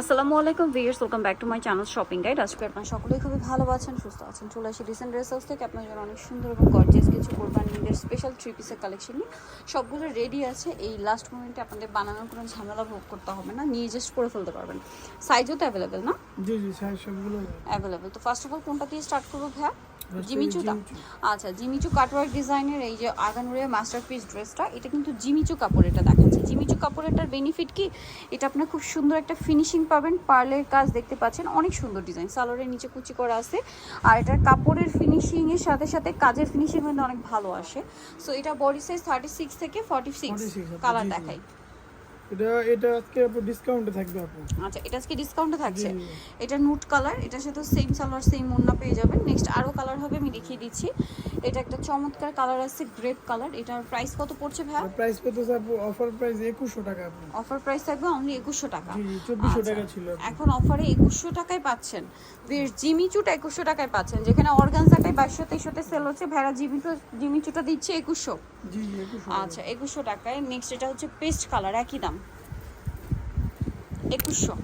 আসসালামু আলাইকুম viewers welcome back to my channel shopping guide আজকে আপনারা সকলেই খুবই ভালো আছেন সুস্থ আছেন চলে আসি রিসেন্ট ড্রেস হাউস থেকে। আপনার জন্য অনেক সুন্দর এবং গর্জিয়াস কিছু কোরবান ঈদের স্পেশাল থ্রি পিসের কালেকশন নিয়ে। সবগুলো রেডি আছে। এই লাস্ট মোমেন্টে আপনাদের বানানোর কোনো ঝামেলা ভোগ করতে হবে না। নিয়ে জাস্ট করে ফেলতে পারবেন। সাইজও তো অ্যাভেলেবেল না? জি জি স্যার সবগুলো অ্যাভেলেবেল তো ফার্স্ট অফ অল কোনটা দিয়ে স্টার্ট করব ভাইয়া? জিমিচুটা জিমিচু। আচ্ছা জিমিচু কাটওয়ার্ক ডিজাইনের এই যে আগানুরের মাস্টারপিস ড্রেসটা এটা কিন্তু জিমিচু কাপড় এটা দেখাচ্ছে। জিমিচু কাপড়েরটার বেনিফিট কি? এটা আপনার খুব সুন্দর একটা ফিনিশিং পাবেন পার্লের কাজ দেখতে পাচ্ছেন অনেক সুন্দর ডিজাইন সালোয়ারের নিচে কুচি করা আছে আর এটার কাপড়ের ফিনিশিং এর সাথে সাথে কাজের ফিনিশিং কিন্তু অনেক ভালো আসে। সো এটা বডি সাইজ থার্টি সিক্স থেকে ফর্টি সিক্স কালার। দেখাই। এটা এটা আজকে আপু ডিসকাউন্টে থাকবে আপু। আচ্ছা এটা আজকে ডিসকাউন্টে থাকছে? এটা নুট কালার এটার সাথে সেম সালোয়ার সেম ওন্না পেয়ে যাবেন। নেক্সট আরও কালার হবে আমি দেখিয়ে দিচ্ছি। এটা একটা চমৎকার কালার আছে গ্রেপ কালার এটার প্রাইস কত পড়ছে প্রাইস আপু? অফার প্রাইস টাকা আপু। অফার প্রাইস থাকবে অনলি টাকা। আচ্ছা, টাকা ছিল এখন অফারে টাকায় পাচ্ছেন। বেশ জিমিচুটা একুশশো টাকায় পাচ্ছেন। যেখানে অর্গানজাটাই বাইশশো তেইশশোতে সেল হচ্ছে ভেড়া জিমিচু জিমিচুটা দিচ্ছে জি একুশশো আচ্ছা একুশশো টাকায়। নেক্সট এটা হচ্ছে পেস্ট কালার একই দাম। একুশশো।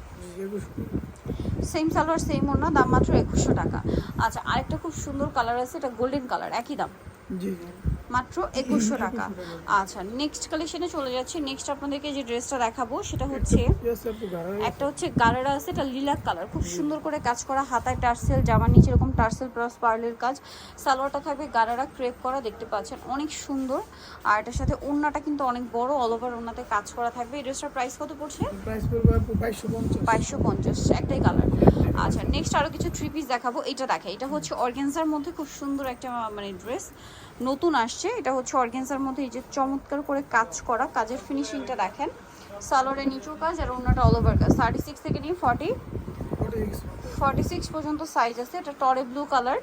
সেম সালোয়ার সেম ওনা দাম মাত্র একুশশো টাকা। আচ্ছা আরেকটা খুব সুন্দর কালার আছে এটা গোল্ডেন কালার একই দাম। জি। মাত্র একুশশো টাকা। আচ্ছা নেক্সট কালেকশনে চলে যাচ্ছি। নেক্সট আপনাদেরকে যে ড্রেসটা দেখাবো সেটা হচ্ছে একটা হচ্ছে গালারা আছে এটা লিলাক কালার খুব সুন্দর করে কাজ করা হাতায় টার্সেল জামার নিচে এরকম টার্সেল প্লাস পার্লের কাজ। সালোয়ারটা থাকবে গালারা ক্রেপ করা দেখতে পাচ্ছেন অনেক সুন্দর। আর এটার সাথে ওড়নাটা কিন্তু অনেক বড় অল ওভার ওড়নাতে কাজ করা থাকবে। এই ড্রেসটার প্রাইস কত পড়ছে? বাইশশো পঞ্চাশ। একটাই কালার আচ্ছা নেক্সট আরও কিছু থ্রি পিস দেখাবো। এটা দেখে এটা হচ্ছে অর্গেন্সার মধ্যে খুব সুন্দর একটা মানে ড্রেস নতুন আসছে। এটা হচ্ছে অর্গেন্সার মধ্যে এই যে চমৎকার করে কাজ করা কাজের ফিনিশিংটা দেখেন। সালোয়ারের নিচু কাজ আর অন্যটা অল ওভার কাজ। থার্টি সিক্স থেকে নিয়ে forty forty six forty six পর্যন্ত সাইজ আছে। এটা টরে ব্লু কালার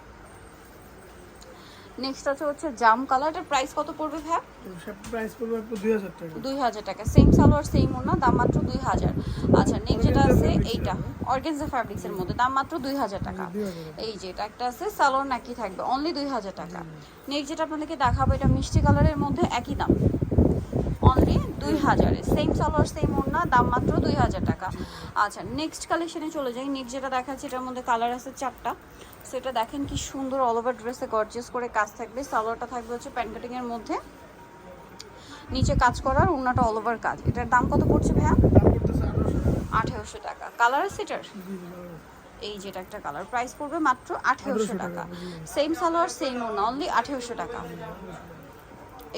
নেক্সট আছে হচ্ছে জাম কালার এটার প্রাইস কত পড়বে ভ্যাপ প্রাইস পড়বে আপু দুই হাজার টাকা। দুই হাজার টাকা। সেম সালোয়ার সেম ওনা দাম মাত্র দুই হাজার। আচ্ছা নেক্সট যেটা আছে এইটা। অর্গানজা ফ্যাব্রিক্স এর মধ্যে দাম মাত্র দুই হাজার টাকা। এই যে এটা একটা আছে সালোয়ার নাকি থাকবে? অনলি দুই হাজার টাকা। নেক্সট যেটা আপনাদেরকে দেখাবো এটা মিষ্টি কালারের মধ্যে একই দাম। দুই হাজারে সেম সালোয়ার সেম ওনা দাম মাত্র দুই হাজার টাকা। আচ্ছা নেক্সট কালেকশনে চলে যাই। নেক্সট যেটা দেখাচ্ছি এটার মধ্যে কালার আছে চারটা। সেটা দেখেন কি সুন্দর অল ওভার ড্রেসে গর্জেস করে কাজ থাকবে। সালোয়ারটা থাকবে হচ্ছে প্যান্ট কাটিং এর মধ্যে। নিচে কাজ করার ওনাটা অল ওভার কাজ। এটার দাম কত পড়ছে ভাইয়া? আঠারোশো টাকা। কালার আছে এটার। এই যেটা একটা কালার প্রাইস পড়বে মাত্র আঠেরোশো টাকা। সেম সালোয়ার সেম ওনা অনলি আঠেরোশো টাকা।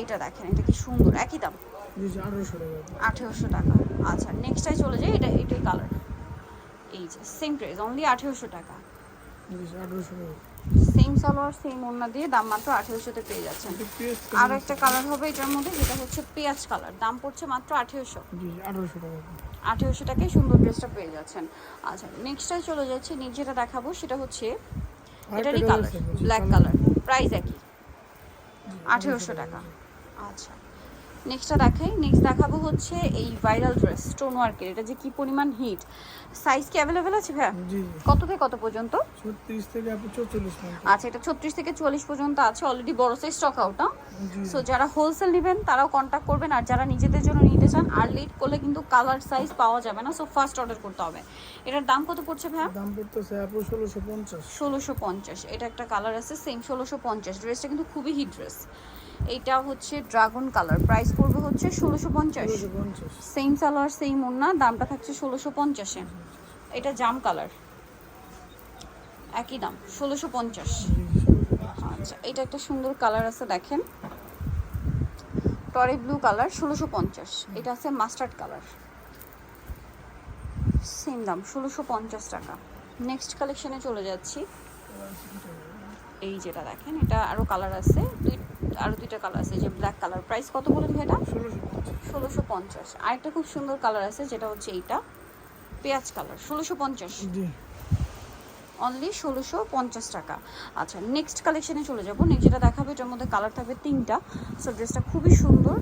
এটা দেখেন এটা কি সুন্দর। একই দাম। আঠারোশো টাকা। আচ্ছা নেক্সটাই চলে যাই এটা এটাই কালার এই যে সেম প্রাইস অনলি আঠেরোশো টাকা। সেম সালোয়ার সেম ওনা দিয়ে দাম মাত্র আঠেরোশোতে পেয়ে যাচ্ছেন। আর একটা কালার হবে এটার মধ্যে যেটা হচ্ছে পেঁয়াজ কালার দাম পড়ছে মাত্র আঠেরোশো। আঠেরোশো টাকায় সুন্দর ড্রেসটা পেয়ে যাচ্ছেন। আচ্ছা নেক্সটটাই চলে যাচ্ছে যেটা দেখাবো সেটা হচ্ছে এটারই colour black colour. Colour price একই। আঠেরোশো টাকা। আচ্ছা। নেক্সটটা দেখাই। নেক্সট দেখাবো হচ্ছে এই ভাইরাল ড্রেস স্টোন ওয়ার্কের এটা যে কি পরিমাণ হিট সাইজ কি অ্যাভেলেবেল আছে ভাইয়া? কত থেকে কত পর্যন্ত? ছত্রিশ থেকে আপনি চৌচল্লিশ পর্যন্ত। আচ্ছা এটা ছত্রিশ থেকে চল্লিশ পর্যন্ত আছে। অলরেডি বড় সাইজ স্টক আউট না সো যারা হোলসেল নেবেন তারাও কন্ট্যাক্ট করবেন। আর যারা নিজেদের জন্য নিতে চান আর লেট করলে কিন্তু কালার সাইজ পাওয়া যাবে না। সো ফার্স্ট অর্ডার করতে হবে। এটার দাম কত পড়ছে ভাইয়া? দাম পড়তেছে আপু ষোলোশো পঞ্চাশ। ষোলোশো পঞ্চাশ। এটা একটা কালার আছে সেম ষোলোশো পঞ্চাশ। ড্রেসটা কিন্তু খুবই হিট ড্রেস এইটা হচ্ছে ড্রাগন কালার প্রাইস পড়বে হচ্ছে ষোলোশো পঞ্চাশ। সেম সালোয়ার সেম ওড়না দামটা থাকছে ষোলোশো পঞ্চাশে। এটা জাম কালার একই দাম ষোলোশো পঞ্চাশ। আচ্ছা এটা একটা সুন্দর কালার আছে দেখেন। টরে ব্লু কালার ষোলোশো পঞ্চাশ। এটা আছে মাস্টার্ড কালার সেম দাম ষোলোশো পঞ্চাশ টাকা। নেক্সট কালেকশনে চলে যাচ্ছি। এই যেটা দেখেন এটা আরও কালার আছে। দুই আরও দুইটা কালার আছে যে ব্ল্যাক কালার প্রাইস কত বলেন এটা? ষোলোশো পঞ্চাশ। আরেকটা খুব সুন্দর কালার আছে যেটা হচ্ছে এইটা। পেঁয়াজ কালার ষোলোশো পঞ্চাশ। জি। অনলি ষোলোশো পঞ্চাশ টাকা। আচ্ছা নেক্সট কালেকশনে চলে যাব। নেক্সট যেটা দেখাবে এটার মধ্যে কালার থাকবে তিনটা। সো ড্রেসটা খুবই সুন্দর।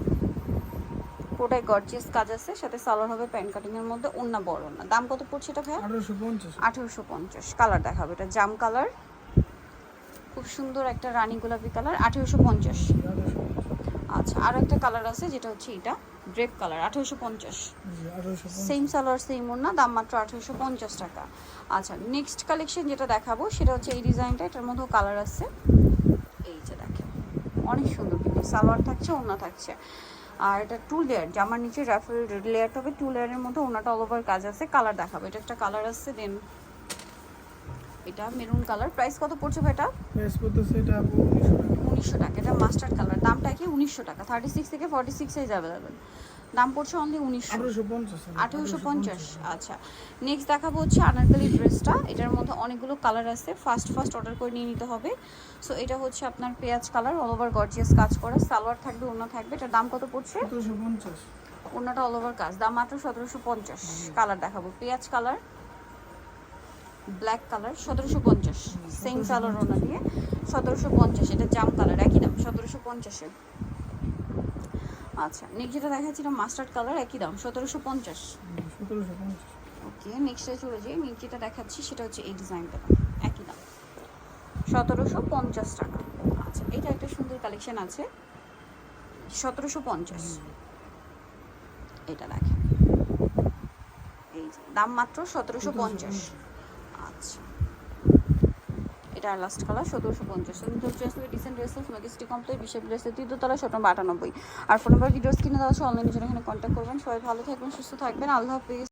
পুরোটাই গর্জিয়াস কাজ আছে। সাথে সালোয়ার হবে প্যান্ট কাটিং এর মধ্যে অন্য বড় না দাম কত পড়ছে এটা পঞ্চাশ। আঠেরোশো পঞ্চাশ। কালার দেখাবে। এটা জাম কালার খুব সুন্দর একটা রানী গোলাপি কালার আঠেরোশো পঞ্চাশ। আচ্ছা আর একটা কালার আছে যেটা হচ্ছে এটা ড্রেপ কালার আঠেরোশো পঞ্চাশ। সেম সালোয়ার সেম ওড়না দাম মাত্র আঠেরোশো পঞ্চাশ টাকা। আচ্ছা নেক্সট কালেকশন যেটা দেখাবো সেটা হচ্ছে এই ডিজাইনটা এটার মধ্যেও কালার আছে। এই যে দেখেন অনেক সুন্দর কিন্তু সালোয়ার থাকছে ওড়না থাকছে। আর এটা টু লেয়ার জামার নিচে রাফেল লেয়ারটা হবে টু লেয়ারের মধ্যে ওনাটা অল ওভার কাজ আছে কালার দেখাবো। এটা একটা কালার আছে দেন এটা মেরুন কালার। প্রাইস কত পড়ছে এটা প্রাইস পড়তেছে এটা আপু উনিশশো টাকা। উনিশশো টাকা। এটা মাস্টার্ড কালার। দামটা কি? উনিশশো টাকা। থার্টি সিক্স থেকে ফর্টি সিক্স সাইজ অ্যাভেলেবেল দাম পড়ছে অনলি উনিশশো। আঠারোশো পঞ্চাশ আঠেরোশো পঞ্চাশ। আচ্ছা। নেক্সট দেখাবো হচ্ছে আনারকলি ড্রেসটা। এটার মধ্যে অনেকগুলো কালার আছে। ফার্স্ট ফার্স্ট অর্ডার করে নিয়ে নিতে হবে। সো এটা হচ্ছে আপনার পেঁয়াজ কালার। অল ওভার গর্জিয়াস কাজ করা। সালোয়ার থাকবে অন্য থাকবে। এটার দাম কত পড়ছে? সতেরোশো পঞ্চাশ। অন্যটা অল ওভার কাজ। দাম মাত্র সতেরোশো পঞ্চাশ। কালার দেখাবো। পেঁয়াজ কালার। ব্ল্যাক কালার সতেরোশো পঞ্চাশ সেম কালার ওনা দিয়ে সতেরোশো পঞ্চাশ এটা জাম কালার একই দাম সতেরোশো পঞ্চাশে আচ্ছা নেক্সট যেটা দেখাচ্ছিলাম মাস্টার্ড কালার একই দাম সতেরোশো পঞ্চাশ। ওকে নেক্সটে চলে যাই নেক্সট যেটা দেখাচ্ছি সেটা হচ্ছে এই ডিজাইনটা একই দাম। সতেরোশো পঞ্চাশ টাকা। আচ্ছা এটা একটা সুন্দর কালেকশন আছে। সতেরোশো পঞ্চাশ। এটা দেখেন। এই দাম মাত্র সতেরোশো পঞ্চাশ। এটা লাস্ট কালার সতেরোশো পঞ্চাশ। তুমি আসবে ডিসেন্ট ড্রেস তোমাকে কমপ্লেট বিশেষ ড্রেসের তৃতীয়তলা শত নম্বর আটানব্বই আর ফোন নাম্বার ভিডিওস কিনে দেওয়া আছে অনলাইনে জন্য এখানে কন্ট্যাক্ট করবেন। সবাই ভালো থাকবেন, সুস্থ থাকবেন। আল্লাহ হাফিজ।